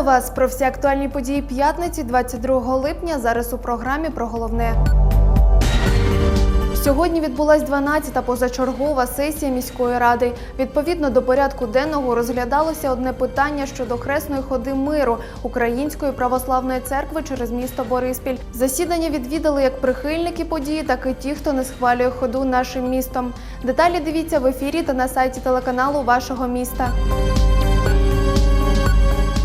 вас про всі актуальні події п'ятниці, 22 липня. Зараз у програмі про головне. Сьогодні відбулась 12-та позачергова сесія міської ради. Відповідно до порядку денного розглядалося одне питання щодо хресної ходи миру Української православної церкви через місто Бориспіль. Засідання відвідали як прихильники події, так і ті, хто не схвалює ходу нашим містом. Деталі дивіться в ефірі та на сайті телеканалу вашого міста.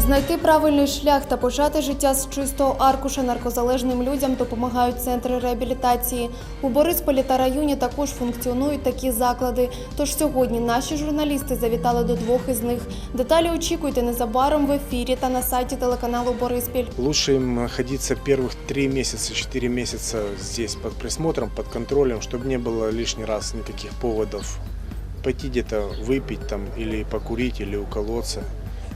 Знайти правильний шлях та почати життя з чистого аркуша наркозалежним людям допомагають центри реабілітації. У Борисполі та районі також функціонують такі заклади. Тож сьогодні наші журналісти завітали до двох із них. Деталі очікуйте незабаром в ефірі та на сайті телеканалу Бориспіль. Лучше им находиться первых три месяца, четыре месяца здесь под присмотром, под контролем, чтобы не было лишний раз никаких поводов пойти где-то выпить там или покурить, или уколоться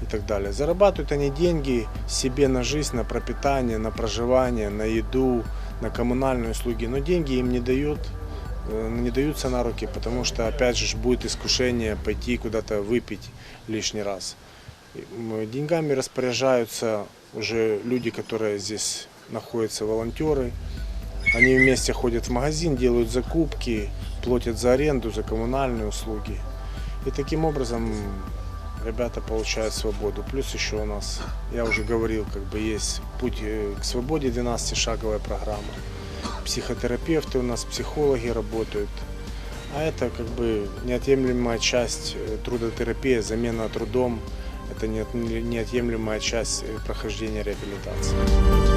И так далее. Зарабатывают они деньги себе на жизнь, на пропитание, на проживание, на еду, на коммунальные услуги, но деньги им не дают, э, не даются на руки, потому что опять же будет искушение пойти куда-то выпить лишний раз. Деньгами распоряжаются уже люди, которые здесь находятся, волонтеры. Они вместе ходят в магазин, делают закупки, платят за аренду, за коммунальные услуги. И таким образом ребята получают свободу. Плюс еще у нас, я уже говорил, как бы есть путь э, к свободе, 12-шаговая программа. Психотерапевты у нас, психологи работают. А это как бы неотъемлемая часть э, трудотерапии, замена трудом. Это неот- неотъемлемая часть э, прохождения реабилитации.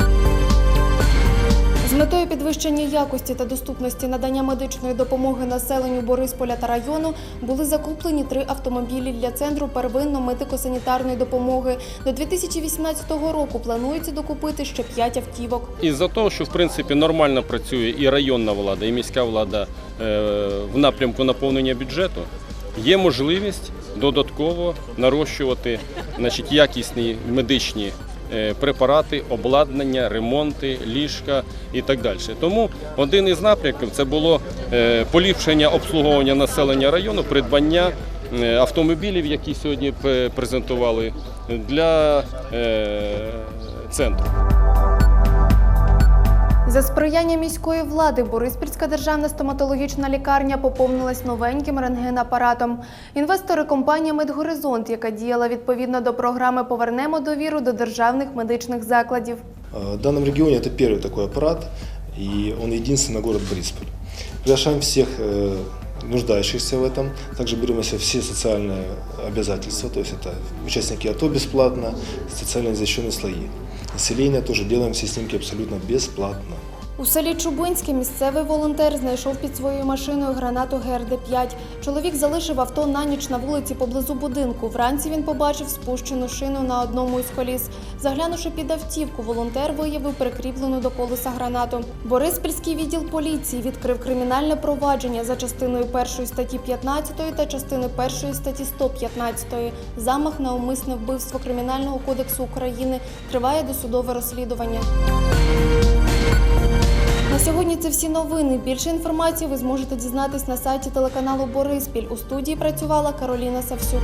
Метою підвищення якості та доступності надання медичної допомоги населенню Борисполя та району були закуплені три автомобілі для центру первинно-медико-санітарної допомоги. До 2018 року планується докупити ще п'ять автівок. Із-за того, що в принципі нормально працює і районна влада, і міська влада е, в напрямку наповнення бюджету, є можливість додатково нарощувати значить, якісні медичні препарати, обладнання, ремонти, ліжка і так далі. Тому один із напрямків це було е, поліпшення обслуговування населення району, придбання е, автомобілів, які сьогодні презентували для е, центру. За сприяння міської влади Бориспільська державна стоматологічна лікарня поповнилась новеньким рентгенапаратом. Інвестори компанія Медгоризонт, яка діяла відповідно до програми Повернемо довіру до державних медичних закладів. Э, В данном регионе это первый такой аппарат, и он единственный на город Борисполь. Приглашаем всех э, нуждающихся в этом. Также берем на себя все социальные обязательства, то есть это участники АТО бесплатно, социально защищенные слои. Население тоже делаем все снимки абсолютно бесплатно. У селі Чубинське місцевий волонтер знайшов під своєю машиною гранату ГРД-5. Чоловік залишив авто на ніч на вулиці поблизу будинку. Вранці він побачив спущену шину на одному із коліс. Заглянувши під автівку, волонтер виявив прикріплену до колеса гранату. Бориспільський відділ поліції відкрив кримінальне провадження за частиною першої статті 15 та частиною першої статті 115. Замах на умисне вбивство Кримінального кодексу України триває досудове розслідування. На сьогодні це всі новини. Більше інформації ви зможете дізнатись на сайті телеканалу Бориспіль. У студії працювала Кароліна Савсюк.